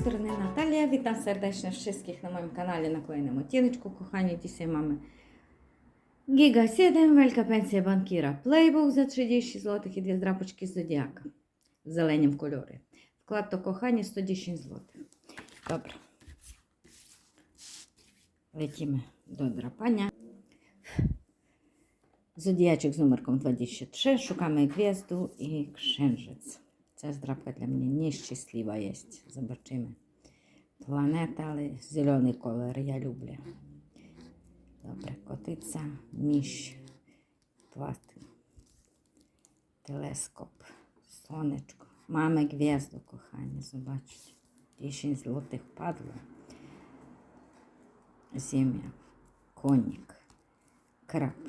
strony Natalia. Witam serdecznie wszystkich na moim kanale na kolejnym odcineczku. Kochani, dzisiaj mamy Giga 7, wielka pensja bankiera Playbook za 30 zł i dwie z Zodiaka w zelenім кольорі. Вклад то кохання 110 зł. Добре. Lecimy do drapania. Zodiaczek z numerką 23. Szukamy gwiazdu i księżyc. Ця здрапка для мене нещаслива є. Zobaczymy. Планета, але зелений колір я люблю. Добре, котиця, між, плат, телескоп, сонечко. Mamy gwiazdu, kochani, zobaczcie. 10 złotych padło. Ziemia, konik, krab,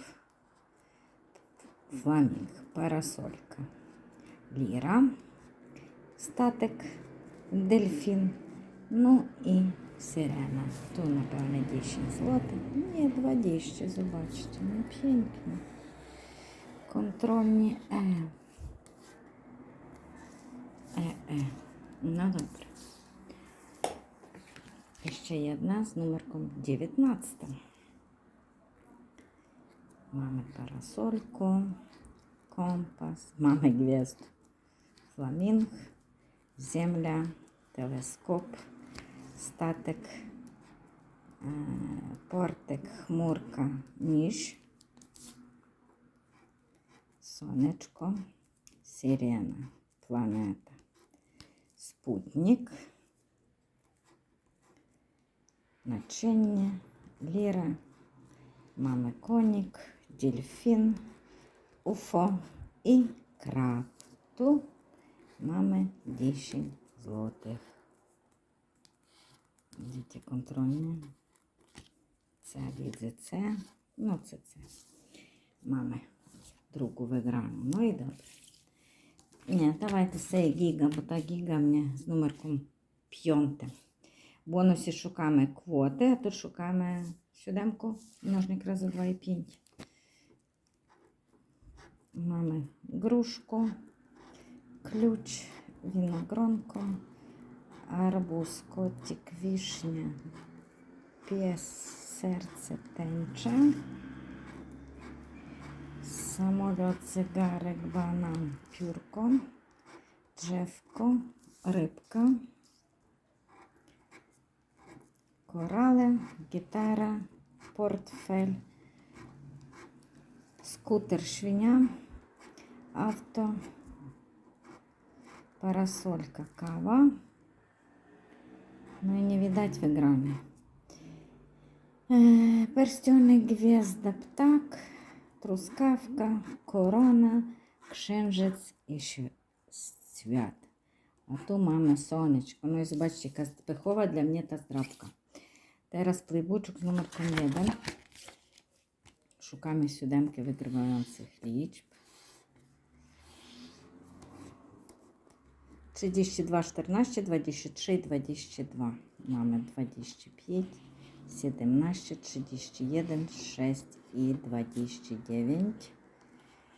flaming, parasolka, lira, statek, дельфін, ну і сирена. Tu напевне 10 злотих. Ні, 20, zobaczcie, no pięknie. Kontrolnie E. E, E. No dobra. Jeszcze jedna z numerką 19. Mamy parasolkę, kompas, mamy gwiazd, flaming, teleskop, statek, e, portek, chmurka, miś, słoneczko, sirena, planeta, sputnik, naczynie, lira, mamy konik, delfin, UFO i krab. Mamy 10 złotych. Widzicie kontrolnie. Це widzę C. No це це. Mamy другу wygraną. No i dobrze. Nie, давайте цей гіга, бо та гіга мені з номерком п'ятим. В бонусі шукаємо квоти, а тут шукаємо сюдемку, множник рази 2,5. Mamy gruszku, ключ, winogronko, arbuz, kocik, wisznia, pies, serce, tęcza, samolot, zegarek, banan, piórko, drzewko, rybka, korale, gitara, portfel, skuter, świnia, авто, парасолька, кава. Ну и не видать в экране. Е, Перстьоник, гвізда, птак, трускавка, корона, кшенжець і ще свят. А то мама сонечко. Ну і бачите, яка пихова для мене та здрабка. Teraz плейбучок з номерком 1. Шукаємо сюдемки витриваючих лічб. 32, 14, 23, 22. Mamy 25, 17, 31, 6 i 29.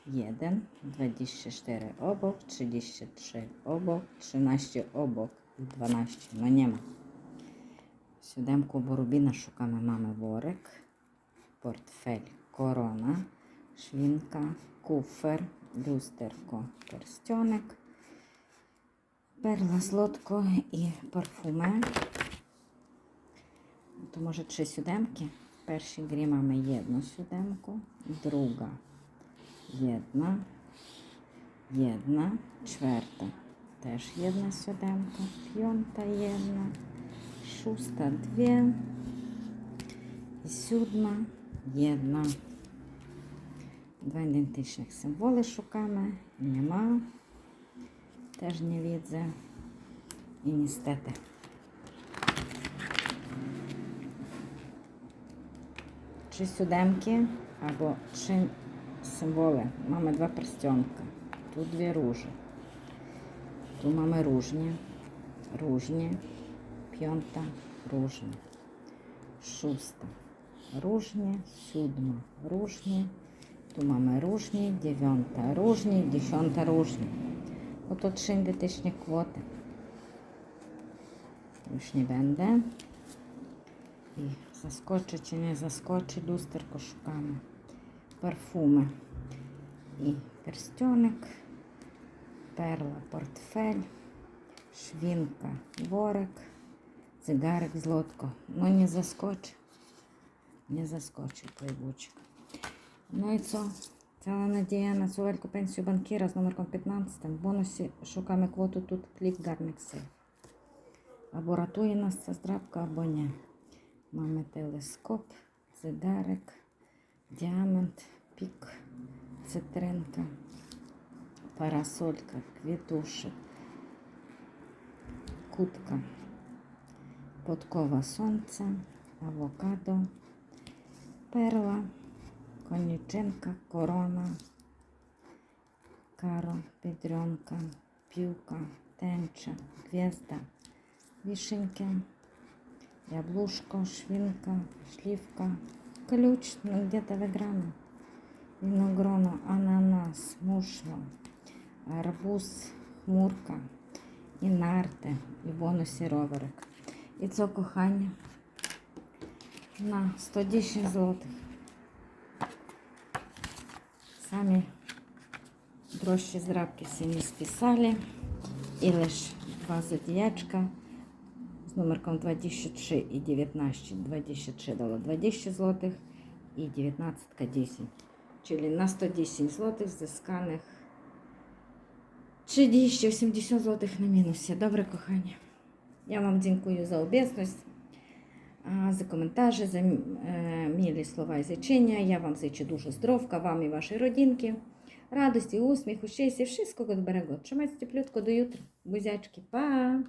1, 24 obok, 33 obok, 13 obok i 12. No nie ma. Siódemku borubina szukamy. Mamy worek, portfel, korona, szwinka, kufer, lusterko, pierścionek, Перла, сладко і парфуме. То може три сюдемки. В першій грі маємо одну сюдемку, друга jedna, jedna, czwarta też jedna siódemka, piąta jedna, szósta dwie i siódma jedna. Dwa identycznych symbole szukamy, nie Теж не widzę. І niestety. Trzy siódemki albo trzy symbole. Mamy dwa pierścionka. Tu dwie róże. Tu mamy różnie. Różnie. Piąta. Różnie. Szósta. Różnie. Siódma. Różnie. Tu mamy różnie. Dziewiąta. Różnie. Dziesiąta. Różnie. Ото три ідентичні квоти. I zaskoczy czy nie zaskoczy, lusterko szukamy. Парфуми. І перстьоник, перла, портфель, швінка, дворик, цигарик, злотко. Ну, не заскочив. Не заскочив той бучик. Ну і це. Надія на цю вельку пенсію банкіра з номерком 15. В бонусі шукаємо квоту тут клік гарник сейф. Або ратує нас ця здрабка, або ні. Маємо телескоп, цигарик, діамант, пік, цитринка, парасолька, квітушек, кутка, подкова сонця, авокадо, перла, конічинка, корона, каро, підрьонка, півка, тенча, гвізда, вишеньки, яблушко, швинка, шлівка, ключ, ну где-то выиграно. Виногроно, ананас, мушло, арбуз, хмурка, і нарти, і в бонусі роверик. І це кохання на 110 злотих. Самі дрожчі зрабки всі не списали. І лише два зодіячка з номерком 23 і 19. 23 дало 20 злотих і 19 10. Czyli na 110 zł zyskanych 30 80 zł na minusie. Dobre kochanie. Ja Wam dziękuję za komentarze, za e, mile słowa i życzenia. Ja Wam życzę dużo zdrowka, Wam i Waszej rodzinki. Радості, усміху, щастя, wszystkiego dobrego. Trzymajcie cieplutko do jutra. Buziaczki, pa!